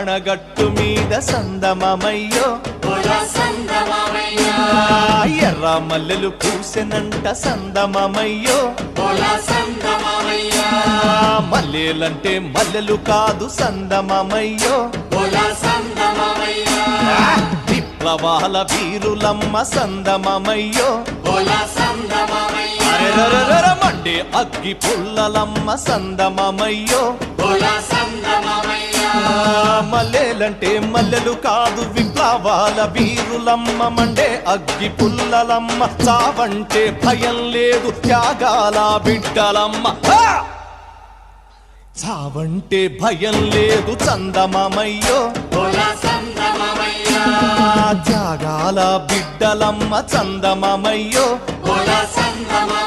అణగట్టు మీద సందమమయ్యో. ఎర్ర మల్లెలు పూసెనంట సందమమయ్యో. మల్లెలంటే మల్లెలు కాదు సందమమయ్యో. విప్లవాల వీరులమ్మ సందమమయ్యో. మండే అగ్గి పుల్లలమ్మ సందమమయ్యో. మల్లెలంటే మల్లెలు కాదు విప్లవాల వీరులమ్మ మండే అగ్గి పుల్లలమ్మ. చావంటే భయం లేదు త్యాగాల బిడ్డలమ్మ! చావంటే భయం లేదు చందమమయ్యో. త్యాగాల బిడ్డలమ్మ చందమమయ్యో. సంగమమయ్య